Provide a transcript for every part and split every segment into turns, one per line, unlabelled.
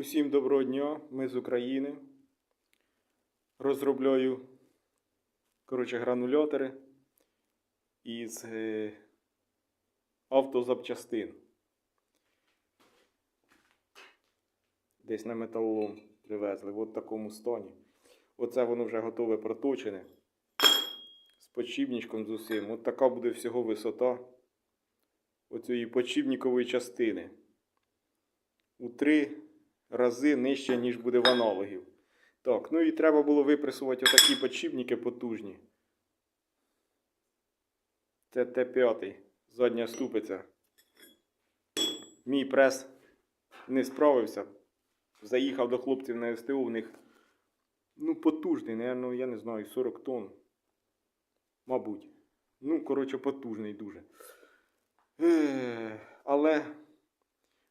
Усім доброго дня, ми з України. Розробляю коротше, гранулятори із е, автозапчастин. Десь на металолом привезли, в от такому стані. Оце воно вже готове проточене. З подшипничком з усім. От така буде всього висота оцієї подшипникової частини. У три рази нижче, ніж буде в аналогів. Так, ну і треба було випресувати отакі подшипники потужні. Це Т5, задня ступиця. Мій прес не справився. Заїхав до хлопців на СТО, в них ну, потужний, наверно, я не знаю, 40 тонн. Мабуть. Ну, коротше, потужний дуже. Але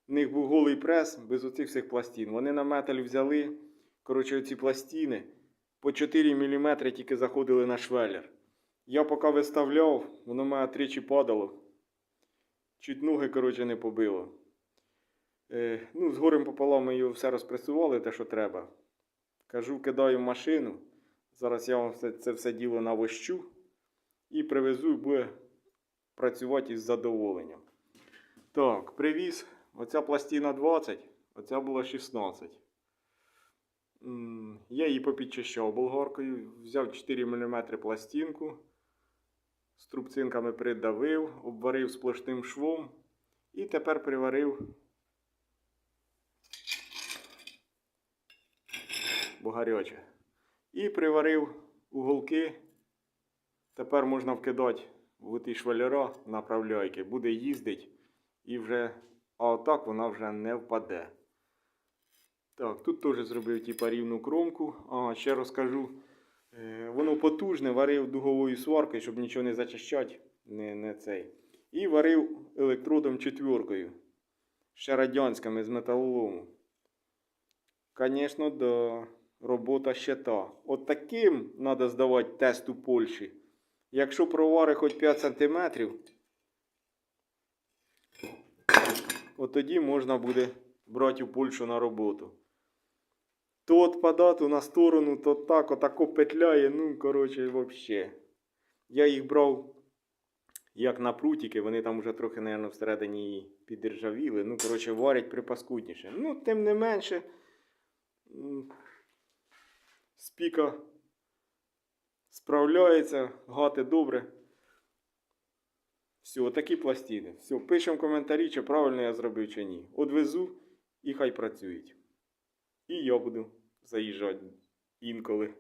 в них був голий прес без оцих всіх пластин. Вони на металь взяли. Коротше, оці пластини по 4 мм тільки заходили на швеллер. Я поки виставляв, воно мене тричі падало. Чуть ноги, коротше, не побило. Е, ну, з горем пополам ми його все розпресували, те, що треба. Кажу, кидаю в машину. Зараз я вам все, це все діло навощу і привезу і буде працювати із задоволенням. Так, привіз. Оця пластина 20, оця була 16. Я її попідчищав болгаркою, взяв 4 мм пластинку, з трубцинками придавив, обварив сплошним швом і тепер приварив бо. І приварив уголки. Тепер можна вкидати в ті швалера направляйки. Буде їздити і вже, а отак вона вже не впаде. Так, тут теж зробив типа рівну кромку. А, ще розкажу. Е, воно потужне, варив дуговою сваркою, щоб нічого не зачищати. Не, не цей. І варив електродом четвіркою. Ще радянськими з металолому. Звісно, да. Робота ще та. От таким треба здавати тест у Польщі. Якщо провари хоч 5 см, от тоді можна буде брати у Польщу на роботу. То отпадати на сторону, то так, отако петляє, ну, коротше, взагалі. Я їх брав як на прутики, вони там вже трохи, мабуть, всередині підіржавіли. Ну, коротше, варять припаскудніше. Ну, тим не менше. Спіка справляється, гати добре. Все, такі пластини. Все, пишемо коментарі, чи правильно я зробив, чи ні. Одвезу і хай працюють. І я буду заїжджати інколи.